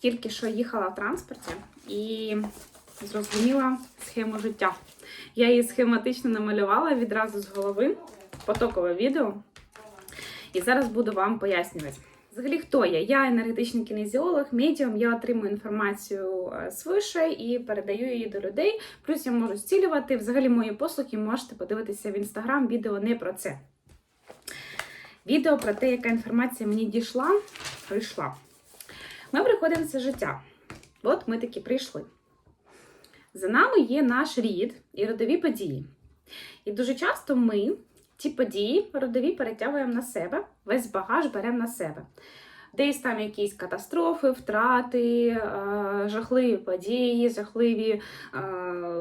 Тільки що їхала в транспорті і зрозуміла схему життя. Я її схематично намалювала відразу з голови, потокове відео. І зараз буду вам пояснювати. Взагалі, хто я? Я енергетичний кінезіолог, медіум, я отримую інформацію е, свише і передаю її до людей. Плюс я можу зцілювати. Взагалі, мої послуги можете подивитися в інстаграм, відео не про це. Відео про те, яка інформація мені дійшла, прийшла. Ми приходимо в це життя. От ми таки прийшли. За нами є наш рід і родові події. І дуже часто ми ті події родові перетягуємо на себе, весь багаж беремо на себе. Десь там якісь катастрофи, втрати, е, жахливі події, жахливі, е,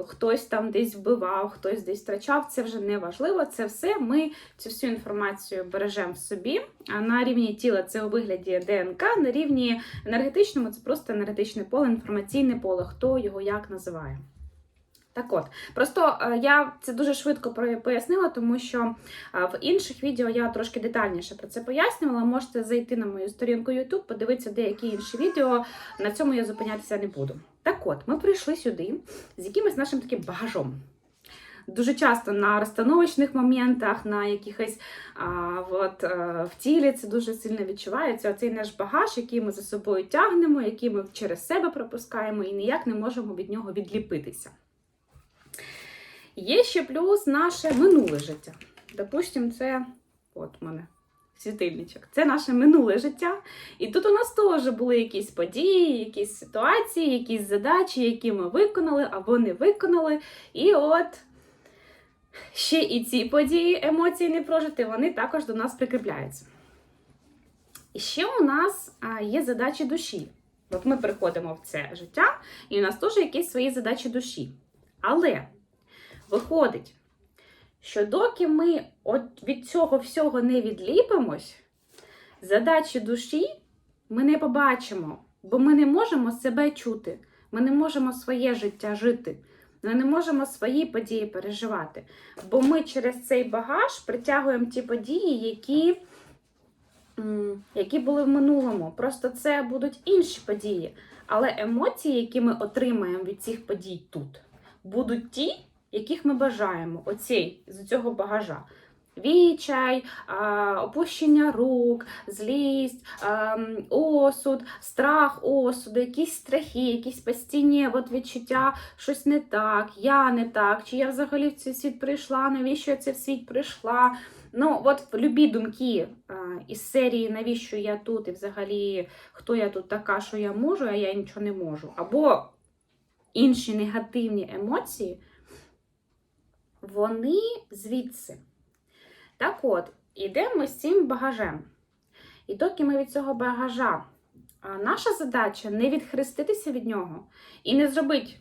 хтось там десь вбивав, хтось десь втрачав. Це вже не важливо. Це все ми цю всю інформацію бережемо в собі. На рівні тіла це у вигляді ДНК, на рівні енергетичному це просто енергетичне поле, інформаційне поле, хто його як називає. Так от, просто е, я це дуже швидко пояснила, тому що е, в інших відео я трошки детальніше про це пояснювала. Можете зайти на мою сторінку YouTube, подивитися деякі інші відео. На цьому я зупинятися не буду. Так от, ми прийшли сюди з якимось нашим таким багажом. Дуже часто на розстановочних моментах, на якихось а, от, е, в тілі це дуже сильно відчувається. Оцей наш багаж, який ми за собою тягнемо, який ми через себе пропускаємо і ніяк не можемо від нього відліпитися. Є ще плюс наше минуле життя. Допустимо, це от у мене світильничок. Це наше минуле життя. І тут у нас теж були якісь події, якісь ситуації, якісь задачі, які ми виконали або не виконали. І от ще і ці події, емоції не прожити, вони також до нас прикріпляються. І ще у нас є задачі душі. От ми приходимо в це життя, і у нас теж якісь свої задачі душі. Але виходить, що доки ми від цього всього не відліпимось, задачі душі ми не побачимо, бо ми не можемо себе чути, ми не можемо своє життя жити, ми не можемо свої події переживати. Бо ми через цей багаж притягуємо ті події, які, які були в минулому. Просто це будуть інші події. Але емоції, які ми отримаємо від цих подій тут, будуть ті, яких ми бажаємо, оцей з цього багажа. Відчай, а, опущення рук, злість, осуд, страх осуду, якісь страхи, якісь постійні от відчуття, щось не так, я не так, чи я взагалі в цей світ прийшла, навіщо я в цей світ прийшла. Ну, от любі думки із серії Навіщо я тут? І взагалі хто я тут така, що я можу, а я нічого не можу. Або інші негативні емоції вони звідси. Так от, ідемо з цим багажем. І доки ми від цього багажа, наша задача не відхреститися від нього і не зробити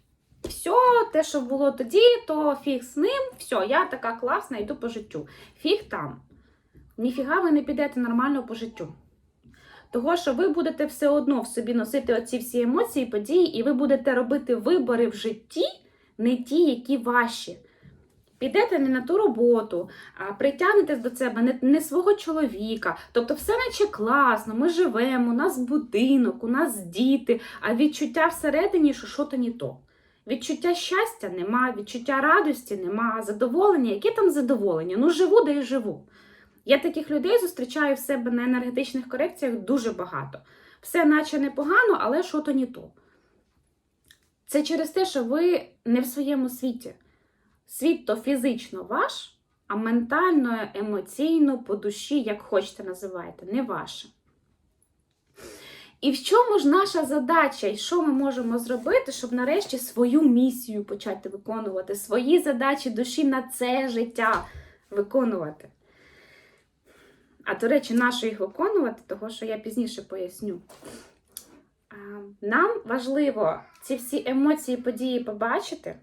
все те, що було тоді, то фіг з ним, все, я така класна, йду по життю. Фіг там. Ніфіга ви не підете нормально по життю. Того, що ви будете все одно в собі носити оці всі емоції, події, і ви будете робити вибори в житті, не ті, які ваші. Підете не на ту роботу, а притягнетесь до себе не, не свого чоловіка. Тобто, все наче класно, ми живемо, у нас будинок, у нас діти, а відчуття всередині, що що то не то. Відчуття щастя нема, відчуття радості нема, задоволення. Яке там задоволення? Ну, живу, де й живу. Я таких людей зустрічаю в себе на енергетичних корекціях дуже багато. Все наче непогано, але що то не то. Це через те, що ви не в своєму світі. Світ то фізично ваш, а ментально, емоційно, по душі, як хочете називайте, не ваше. І в чому ж наша задача, і що ми можемо зробити, щоб нарешті свою місію почати виконувати, свої задачі душі на це життя виконувати? А до речі, нащо їх виконувати, того що я пізніше поясню. Нам важливо ці всі емоції, події побачити.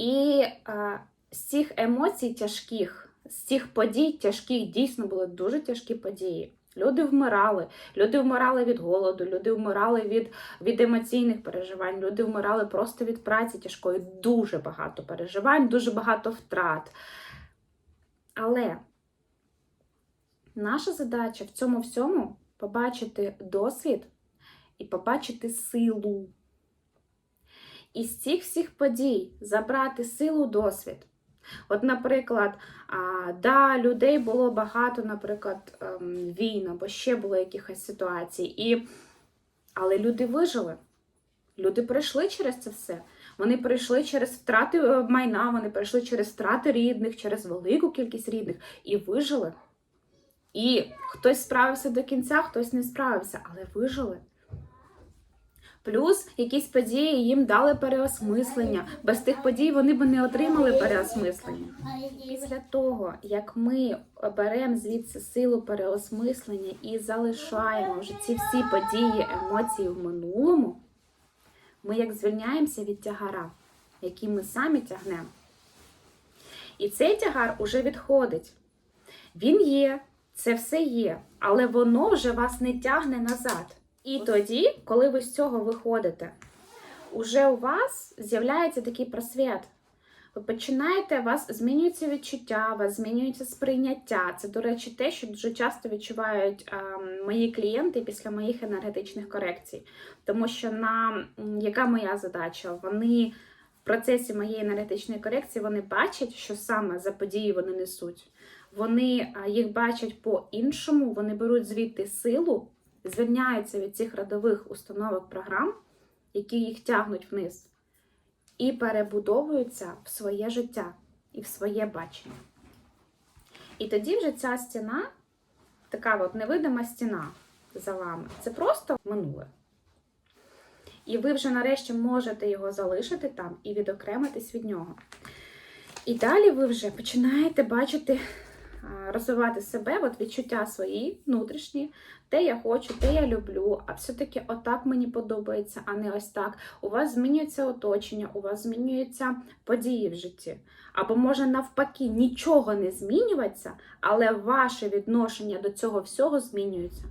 І а, з цих емоцій тяжких, з цих подій тяжких, дійсно були дуже тяжкі події. Люди вмирали, люди вмирали від голоду, люди вмирали від, від емоційних переживань, люди вмирали просто від праці тяжкої. Дуже багато переживань, дуже багато втрат. Але наша задача в цьому всьому побачити досвід і побачити силу. Із цих всіх подій забрати силу, досвід. От, наприклад, да, людей було багато, наприклад, ем, війн або ще було якихось ситуацій, і... але люди вижили. Люди пройшли через це все. Вони пройшли через втрати е, майна, вони пройшли через втрати рідних, через велику кількість рідних і вижили. І хтось справився до кінця, хтось не справився, але вижили. Плюс якісь події їм дали переосмислення. Без тих подій вони б не отримали переосмислення. Після того, як ми беремо звідси силу переосмислення і залишаємо вже ці всі події, емоції в минулому, ми як звільняємося від тягара, який ми самі тягнемо. І цей тягар уже відходить. Він є, це все є, але воно вже вас не тягне назад. І тоді, коли ви з цього виходите, уже у вас з'являється такий просвіт. Ви починаєте, у вас змінюється відчуття, у вас змінюється сприйняття. Це, до речі, те, що дуже часто відчувають а, мої клієнти після моїх енергетичних корекцій. Тому що на яка моя задача? Вони в процесі моєї енергетичної корекції вони бачать, що саме за події вони несуть. Вони їх бачать по-іншому, вони беруть звідти силу, звільняються від цих родових установок програм, які їх тягнуть вниз і перебудовуються в своє життя і в своє бачення. І тоді вже ця стіна, така от невидима стіна за вами, це просто минуле. І ви вже нарешті можете його залишити там і відокремитись від нього. І далі ви вже починаєте бачити, розвивати себе, от відчуття свої внутрішні, те я хочу, те я люблю, а все-таки отак мені подобається, а не ось так. У вас змінюється оточення, у вас змінюються події в житті. Або може навпаки нічого не змінюватися, але ваше відношення до цього всього змінюється.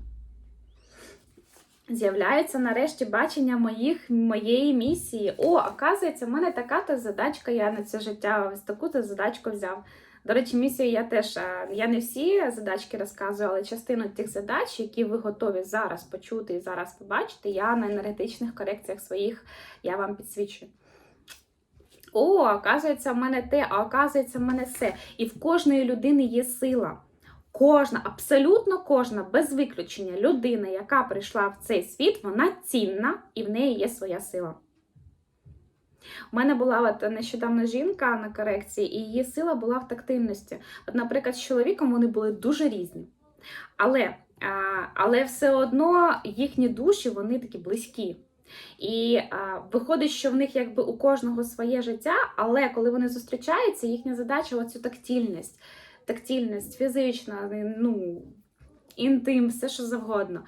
З'являється нарешті бачення моїх, моєї місії. О, оказується, в мене така-то задачка, я на це життя ось таку-то задачку взяв. До речі, місію я теж е, я не всі задачки розказую, але частину тих задач, які ви готові зараз почути і зараз побачити, я на енергетичних корекціях своїх я вам підсвічую. О, оказується, в мене те, а оказується, в мене все. І в кожної людини є сила. Кожна, абсолютно кожна, без виключення, людина, яка прийшла в цей світ, вона цінна і в неї є своя сила. У мене була от нещодавно жінка на корекції, і її сила була в тактильності. От, наприклад, з чоловіком вони були дуже різні. Але, але все одно їхні душі вони такі близькі. І а, виходить, що в них якби у кожного своє життя, але коли вони зустрічаються, їхня задача оцю тактильність, тактильність, фізична, ну, інтим, все що завгодно.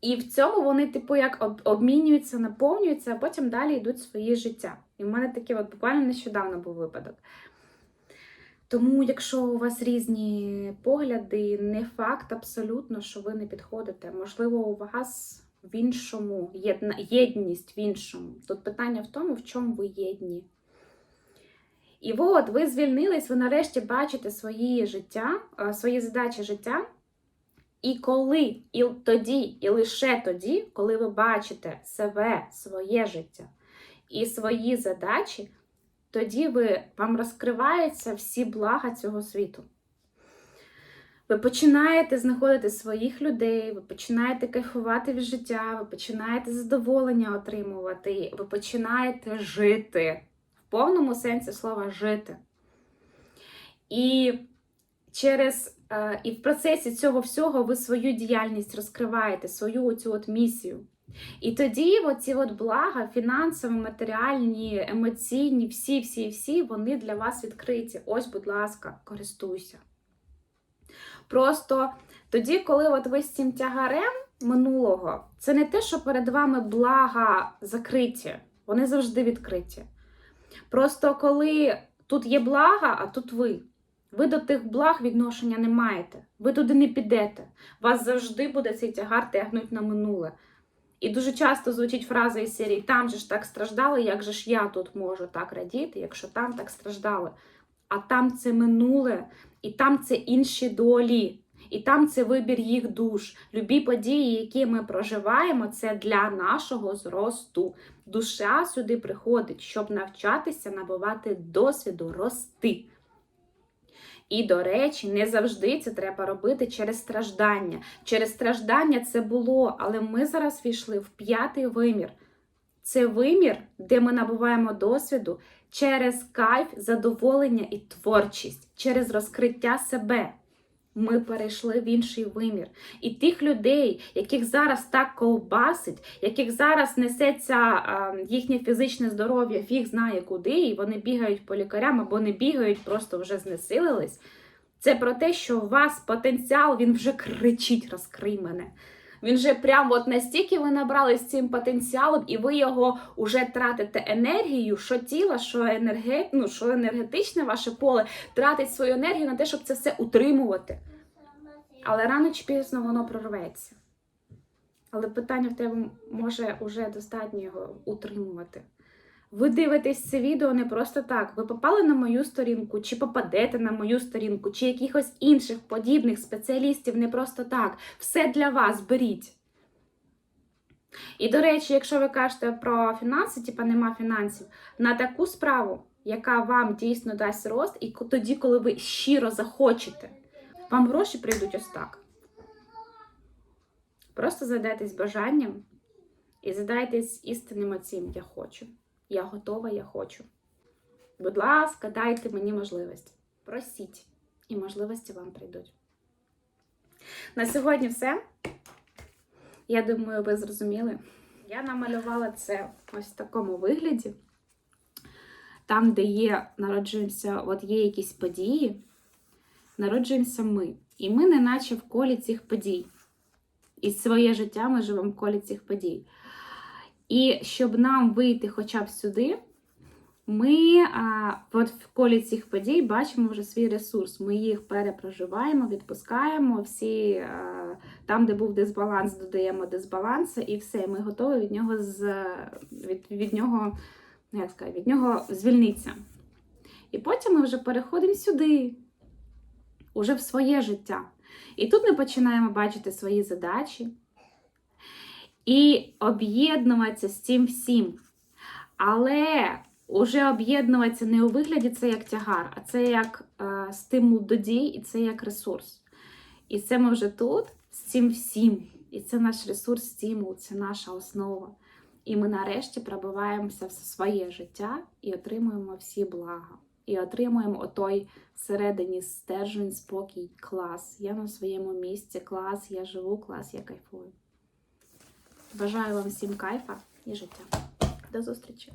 І в цьому вони, типу, як обмінюються, наповнюються, а потім далі йдуть своє життя. І в мене таке от буквально нещодавно був випадок. Тому, якщо у вас різні погляди, не факт абсолютно, що ви не підходите. Можливо, у вас в іншому єдність в іншому. Тут питання в тому, в чому ви єдні. І от ви звільнились, ви нарешті бачите свої життя, е, свої задачі життя. І коли, і тоді, і лише тоді, коли ви бачите себе, своє життя і свої задачі, тоді ви, вам розкриваються всі блага цього світу. Ви починаєте знаходити своїх людей, ви починаєте кайфувати від життя, ви починаєте задоволення отримувати, ви починаєте жити в повному сенсі слова жити. І через і в процесі цього всього ви свою діяльність розкриваєте, свою оцю от місію. І тоді оці от блага, фінансові, матеріальні, емоційні, всі, всі, всі, вони для вас відкриті. Ось, будь ласка, користуйся. Просто тоді, коли от ви з цим тягарем минулого, це не те, що перед вами блага закриті, вони завжди відкриті. Просто коли тут є блага, а тут ви. Ви до тих благ відношення не маєте. Ви туди не підете. Вас завжди буде цей тягар тягнуть на минуле. І дуже часто звучить фраза із серії Там же ж так страждали, як же ж я тут можу так радіти, якщо там так страждали. А там це минуле, і там це інші долі. І там це вибір їх душ. Любі події, які ми проживаємо, це для нашого зросту. Душа сюди приходить, щоб навчатися набувати досвіду, рости. І, до речі, не завжди це треба робити через страждання. Через страждання це було, але ми зараз війшли в п'ятий вимір. Це вимір, де ми набуваємо досвіду через кайф, задоволення і творчість, через розкриття себе. Ми перейшли в інший вимір. І тих людей, яких зараз так ковбасить, яких зараз несеться їхнє фізичне здоров'я, фіг знає куди, і вони бігають по лікарям або не бігають, просто вже знесилились. Це про те, що у вас потенціал, він вже кричить, розкрий мене. Він вже прям от настільки ви набрали з цим потенціалом, і ви його вже тратите енергію, що тіло, що, енерге... ну, що енергетичне ваше поле тратить свою енергію на те, щоб це все утримувати. Але рано чи пізно воно прорветься. Але питання в тебе може вже достатньо його утримувати. Ви дивитесь це відео не просто так. Ви попали на мою сторінку, чи попадете на мою сторінку, чи якихось інших подібних спеціалістів не просто так. Все для вас беріть. І, до речі, якщо ви кажете про фінанси, типа нема фінансів, на таку справу, яка вам дійсно дасть рост, і тоді, коли ви щиро захочете, вам гроші прийдуть ось так. Просто задайтесь бажанням і задайтесь істинним оцім я хочу. Я готова, я хочу. Будь ласка, дайте мені можливість. Просіть, і можливості вам прийдуть. На сьогодні все. Я думаю, ви зрозуміли. Я намалювала це ось в такому вигляді. Там, де є, народжуємося, от є якісь події, народжуємося ми. І ми не наче в колі цих подій. І своє життя ми живемо в колі цих подій. І щоб нам вийти хоча б сюди, ми а, от в колі цих подій бачимо вже свій ресурс. Ми їх перепроживаємо, відпускаємо, всі а, там, де був дисбаланс, додаємо дисбаланс, і все, ми готові від нього з, від, від нього, ну, як сказати, від нього звільнитися. І потім ми вже переходимо сюди, уже в своє життя. І тут ми починаємо бачити свої задачі і об'єднуватися з цим всім. Але уже об'єднуватися не у вигляді це як тягар, а це як е, стимул до дій, і це як ресурс. І це ми вже тут з цим всім. І це наш ресурс, стимул, це наша основа. І ми нарешті пробиваємося в своє життя і отримуємо всі блага. І отримуємо отой всередині стержень, спокій, клас. Я на своєму місці, клас, я живу, клас, я кайфую. Бажаю вам всім кайфа і життя. До зустрічі!